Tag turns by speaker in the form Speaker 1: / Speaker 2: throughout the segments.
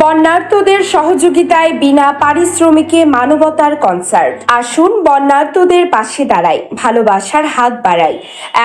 Speaker 1: বন্যার্তদের সহযোগিতায় বিনা পারিশ্রমিকে মানবতার কনসার্ট আসুন বন্যার্তদের পাশে দাঁড়াই, ভালোবাসার হাত বাড়াই।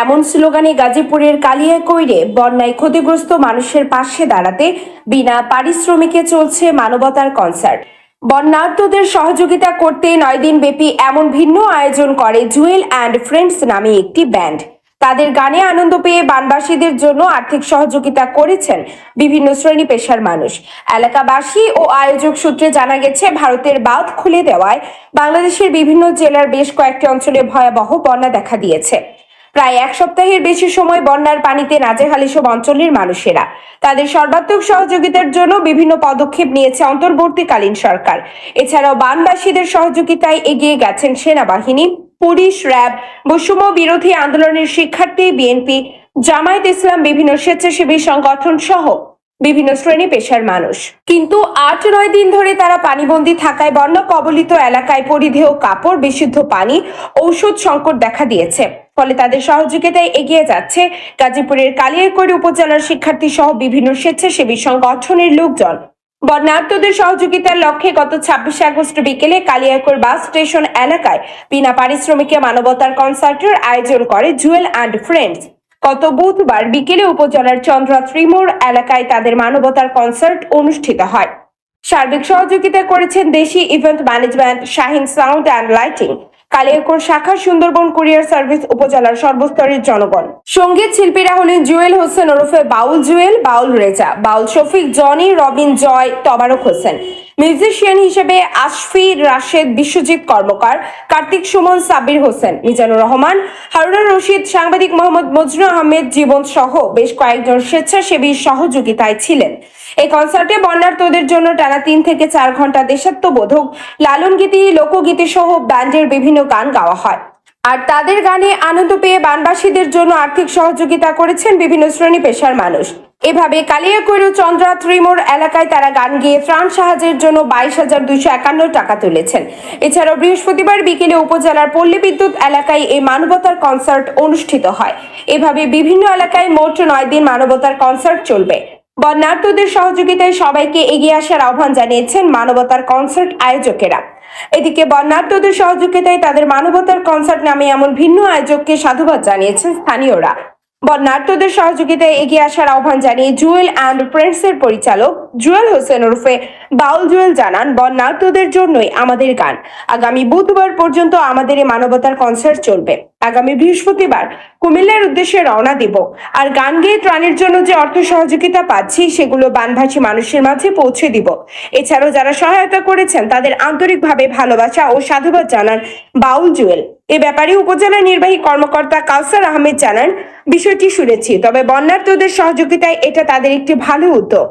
Speaker 1: এমন স্লোগানে গাজীপুরের কালিয়াকৈরে বন্যায় ক্ষতিগ্রস্ত মানুষের পাশে দাঁড়াতে বিনা পারিশ্রমিকে চলছে মানবতার কনসার্ট বন্যার্তদের সহযোগিতা করতে নয় দিন ব্যাপী এমন ভিন্ন আয়োজন করে জুয়েল অ্যান্ড ফ্রেন্ডস নামে একটি ব্যান্ড। তাদের গানে আনন্দ পেয়ে বানবাসীদের জন্য আর্থিক সহযোগিতা করেছেন বিভিন্ন শ্রেণি পেশার মানুষ। এলাকাবাসী ও আয়োজক সূত্রে জানা গেছে, ভারতের বাঁধ খুলে দেওয়ায় বাংলাদেশের বিভিন্ন জেলার বেশ কয়েকটি অঞ্চলে ভয়াবহ বন্যা দেখা দিয়েছে। প্রায় এক সপ্তাহের বেশি সময় বন্যার পানিতে নাজেহাল এসব অঞ্চলের মানুষেরা। তাদের সর্বাত্মক সহযোগিতার জন্য বিভিন্ন পদক্ষেপ নিয়েছে অন্তর্বর্তীকালীন সরকার। এছাড়াও বানবাসীদের সহযোগিতায় এগিয়ে গেছেন সেনাবাহিনী। পুলিশ, র্যাব, বৈষম্য বিরোধী আন্দোলনের শিক্ষার্থী, বিএনপি, জামায়াত ইসলাম, বিভিন্ন স্বেচ্ছাসেবী সংগঠন সহ বিভিন্ন শ্রেণি পেশার মানুষ। কিন্তু আট নয় দিন ধরে তারা পানিবন্দী থাকায় বন্য কবলিত এলাকায় পরিধেয় কাপড়, বিশুদ্ধ পানি, ঔষধ সংকট দেখা দিয়েছে। ফলে তাদের সহযোগিতায় এগিয়ে যাচ্ছে গাজীপুরের কালিয়াকৈর উপজেলার শিক্ষার্থী সহ বিভিন্ন স্বেচ্ছাসেবী সংগঠনের লোকজন। বন্যার্তদের সহযোগিতার লক্ষ্যে গত ছাব্বিশে আগস্ট বিকেলে কালিয়াকৈর বাস স্টেশন এলাকায় বিনা পারিশ্রমিকে মানবতার কনসার্টের আয়োজন করে জুয়েল অ্যান্ড ফ্রেন্ডস। গত বুধবার বিকেলে উপজেলার চন্দ্রা ত্রিমোর এলাকায় তাদের মানবতার কনসার্ট অনুষ্ঠিত হয়। সার্বিক সহযোগিতা করেছেন Deshi event management Shahin sound and lighting. Kaliakair শাখা সুন্দরবন কুরিয়ার সার্ভিস উপজেলার সর্বস্তরের জনগণ। সংগীত শিল্পীরা হলেন জুয়েল হোসেন ওরফে বাউল জুয়েল, বাউল রেজা, বাউল শফিক, জনি, রবিন জয়, তবারক হোসেন। মিউজিশিয়ান হিসেবে আশফি রাশেদ বিশ্বজিৎ কর্মকার, কার্তিক সুমন সাবির হোসেন, মিজানুর রহমান, হারুনার রশিদ, সাংবাদিক মোহাম্মদ মজনু আহমেদ, জীবন সহ বেশ কয়েকজন স্বেচ্ছাসেবী সহযোগিতায় ছিলেন। এই কনসার্টে বন্যার্তদের জন্য টানা তিন থেকে চার ঘণ্টা দেশাত্মবোধক লালন গীতি লোকগীতি সহ ব্যান্ডের বিভিন্ন গান গাওয়া হয়। আর তাদের গানে আনন্দ পেয়ে বানবাসীদের জন্য আর্থিক সহযোগিতা করেছেন বিভিন্ন শ্রেণি পেশার মানুষ। এভাবে কালিয়াকৈর চন্দ্রা ত্রিমোর এলাকায় তারা গান গেয়ে ত্রাণ সাহায্যের জন্য বাইশ হাজার দুইশো একান্ন টাকা তুলেছেন। এছাড়াও বৃহস্পতিবার বিকেলে উপজেলার পল্লী বিদ্যুৎ এলাকায় এই মানবতার কনসার্ট অনুষ্ঠিত হয়। এভাবে বিভিন্ন এলাকায় মোট নয় দিন মানবতার কনসার্ট চলবে। বন্যার্তদের সহযোগিতায় সবাইকে এগিয়ে আসার আহ্বান জানিয়েছেন মানবতার কনসার্ট আয়োজকেরা। এদিকে বন্যার্তদের সহযোগিতায় তাদের মানবতার কনসার্ট নামে এমন ভিন্ন আয়োজককে সাধুবাদ জানিয়েছেন স্থানীয়রা। বন্যার্তদের সহযোগিতায় এগিয়ে আসার আহ্বান জানিয়ে জুয়েল অ্যান্ড ফ্রেন্ডসের পরিচালক জুয়েল হোসেন ওরফে বাউল জুয়েল জানান, বন্যার্তদের জন্যই আমাদের গান। আগামী বুধবার পর্যন্ত আমাদের এই মানবতার কনসার্ট চলবে। আগামী বৃহস্পতিবার কুমিল্লার উদ্দেশ্যে রওনা দিব। আর গান গেয়ে ত্রাণের জন্য যে অর্থ সহযোগিতা পাচ্ছি, সেগুলো বানভাসী মানুষের মাঝে পৌঁছে দিব। এছাড়াও যারা সহায়তা করেছেন, তাদের আন্তরিকভাবে ভালোবাসা ও সাধুবাদ জানান বাউল জুয়েল। এ ব্যাপারে উপজেলা নির্বাহী কর্মকর্তা কাউসার আহমেদ জানান, বিষয়টি শুনেছি, তবে বন্যার্থদের সহযোগিতায় এটা তাদের একটি ভালো উদ্যোগ।